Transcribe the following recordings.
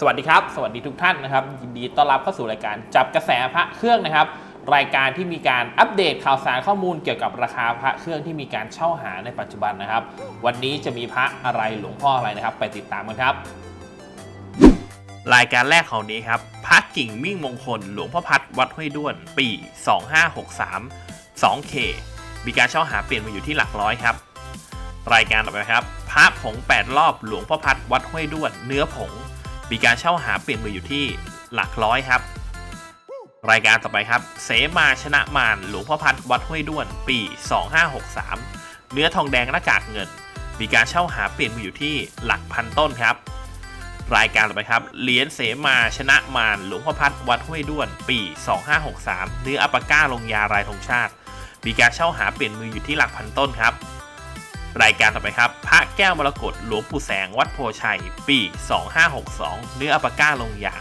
สวัสดีครับ สวัสดีทุกท่านนะครับยินดีต้อนรับเข้าสู่รายการจับกระแสพระเครื่องนะครับ รายการที่มีการอัปเดตข่าวสารข้อมูลเกี่ยวกับราคาพระเครื่องที่มีการเช่าหาในปัจจุบันนะครับ วันนี้จะมีพระอะไรหลวงพ่ออะไรนะครับ ไปติดตามกันครับ รายการแรกของนี้ครับพระกิ่งมิ่งมงคล หลวงพ่อพัดวัดห้วยด้วน ปี 2563 2K มีการเช่าหาเปลี่ยนมาอยู่ที่หลักร้อยครับ รายการต่อไปครับ พระผง 8 รอบหลวงพ่อพัดวัดห้วยด้วน เนื้อผง มีการเช่าหาเปลี่ยนมืออยู่ที่หลักร้อยครับ รายการต่อไปครับ เสมาชนะมารหลวงพ่อพัดวัดห้วยด้วน ปี 2563 เนื้อทองแดงหน้ากากเงิน มีการเช่าหาเปลี่ยนมืออยู่ที่หลักพันต้นครับ รายการต่อไปครับ เหรียญเสมาชนะมารหลวงพ่อพัดวัดห้วยด้วน ปี 2563 เนื้ออัปปาก้าลงยารายธงชาติ มีการเช่าหาเปลี่ยนมืออยู่ที่หลักพันต้นครับ รายการต่อไปครับ พระแก้วมรกตหลวงปู่แสงวัดโพชัย ปี 2562 เนื้ออัปปาก้าลงยา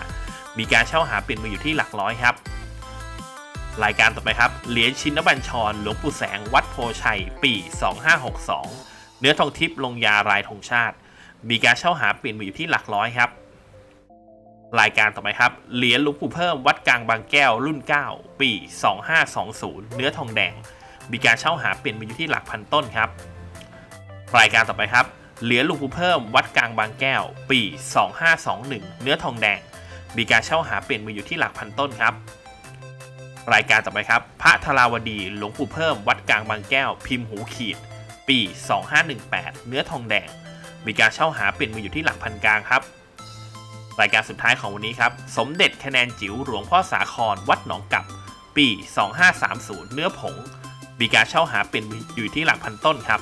มีการเช่าหาเปลี่ยนมืออยู่ที่หลักร้อยครับ รายการต่อไปครับ เหรียญชินบัญชรหลวงปู่แสงวัดโพชัย ปี 2562 เนื้อทองทิพย์ลงยารายธงชาติ มีการเช่าหาเปลี่ยนมืออยู่ที่หลักร้อยครับ รายการต่อไปครับ เหรียญหลวงปู่เพิ่มวัดกลางบางแก้วรุ่น 9 ปี 2520 เนื้อทองแดง มีการเช่าหาเปลี่ยนมืออยู่ที่หลักพันต้นครับ รายการต่อไปครับ เหรียญหลวงปู่เพิ่มวัดกลางบางแก้ว ปี 2521 เนื้อทองแดง มีการเช่าหาเปลี่ยนมืออยู่ที่หลักพันต้นครับ รายการต่อไปครับ พระธราวดีหลวงปู่เพิ่มวัดกลางบางแก้ว พิมพ์หูขีด ปี 2518 เนื้อทองแดง มีการเช่าหาเปลี่ยนมืออยู่ที่หลักพันกลางครับ รายการสุดท้ายของวันนี้ครับ สมเด็จคะแนนจิ๋วหลวงพ่อสาครวัดหนองกับ ปี 2530 เนื้อผง มีการเช่าหาเปลี่ยนมืออยู่ที่หลักพันต้นครับ